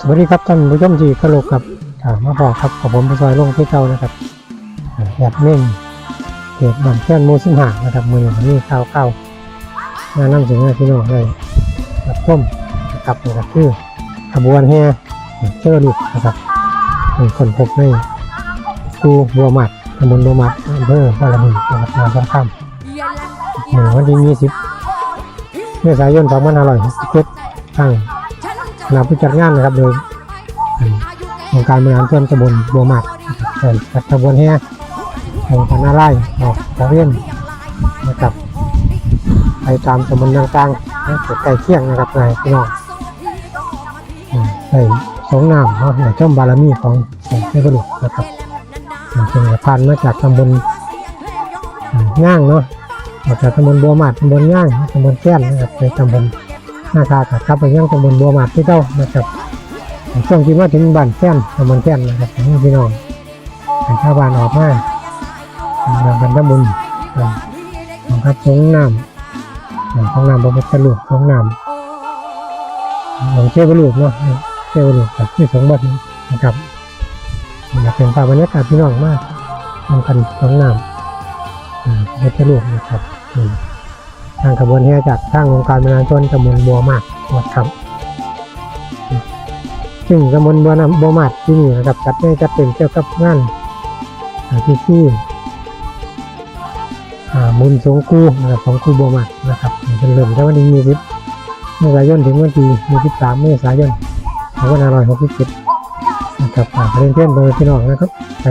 สวัสดีครับท่านผู้ชมที่กระโหลกครับอ่ามาบอกครับกับผมผู้ซอยลงที่เก่านะครับอ่าแอดมินเพจบันเพื่อนหมูสิมหานะครับมือนี้มีข่าวเก่ามานำถึงให้พี่น้องเลยรับชมนะครับนี่ก็คือขบวนแห่เชื่อลูกนะครับเป็นคนพบในกูบัวหมัดตำบลบัวหมัดอำเภอบารมีจังหวัดมหาสารคามหนึ่งวันที่20เมษายน2567ทาง คณะผู้จัดงานนะครับโดยองค์การบริหารส่วนตำบลบัวหมัดเปิดจัดขบวนแห่ของคณะไล่ออกตะเวนนะครับไปตามตำบลต่างๆนะใกล้เคียงนะครับนายพี่น้องอืมใส่สองน้ำเนาะในช่อมบารมีของของเทพบุตรนะครับเป็นสะพานมาจากตำบลอ่างเนาะออกจากตำบลบัวหมัดตำบลย่างตำบลแก้นนะครับไปตำบล น้าคากับครับไปยังตำบลบัวหมาดที่เจ้านะครับช่วงที่มาถึงบ้านแค่นตำบลแค่นนะครับพี่น้องให้ชาวบ้านออกมาทำกันทำบุญนะครับสงน้ำของน้ำบพระลูกของน้ำของเชฟลูกเนาะเชฟลูกกับที่สงบัตินะครับอยากเป็นภาพบรรยากาศพี่น้องมากทำกันของน้ำพระลูกนะครับ ทางขบวนแห่จากทางองค์การบริหารส่วนตำบลบัวมากวัดครับ ซึ่งตำบลบัวนำบัวมากที่นี่นะครับจัดให้จัดเป็นเกี่ยวกับงานอ่าที่ที่มุนสงคูนะครับของคูบัวมากนะครับเป็นเริ่มตั้งวันที่ยี่สิบเมษายนถึงวันที่ยี่สิบสามเมษายนสองพันห้าร้อยหกสิบเจ็ดนะครับอ่าเรียนเพื่อนโดยพี่น้องนะครับไป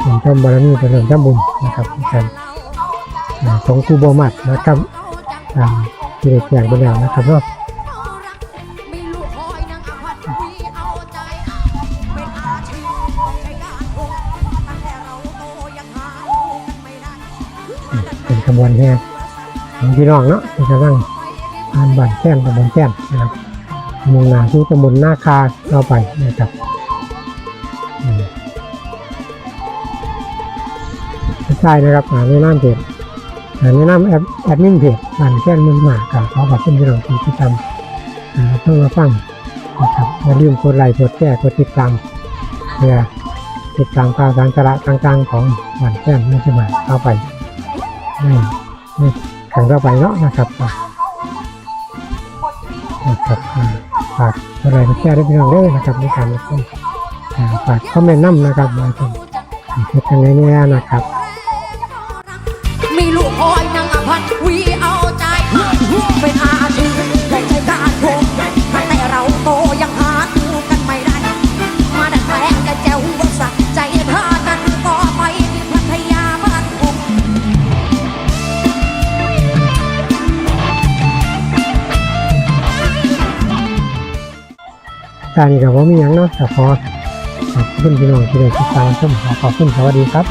เริ่มต้นบารมีไปเริ่มทำบุญนะครับกัน ของครูบอมัดนะครับอ่าที่ได้แจ้งไปแล้วนะครับเนาะเป็นขบวนแห่ของพี่น้องเนาะที่กำลังผ่านบ้านแก้นตำบลแก้นนะครับมุ่งหน้าสู่ตำบลนาคาเข้าไปนะครับใช่นะครับหาไม่น่าเด็ด แนะนำแอดแอดมินเพจบ้านแค่นเมืองหมากับขอขอบคุณที่เราที่ทำอ่าเพิ่งมาฟังนะครับอย่าลืมกดไลค์กดแชร์กดติดตามเพื่อติดตามข่าวสารสาระต่างๆของบ้านแค่นเมืองหมาเข้าไปในในครั้งต่อไปเนาะนะครับนะครับฝากกดไลค์กดแชร์ได้วยพี่น้องเด้อนะครับในการรับชมฝากคอมเมนต์น้ำนะครับว่าเป็นเป็นยังไงเนี่ยนะครับ มีลูกคอยนางอภัทวีเอาใจเป็นอาชีพได้ใช้การโกงแต่เราโตยังหาดูกันไม่ได้ มาดัดแปลงกันแจวหัวสักใจพากันต่อไปที่พัทยาบ้านผมการนี้ก็บ่มีหยังเนาะแต่ขอขอบคุณพี่น้องที่ได้ติดตามชมขอขอบคุณสวัสดีครับ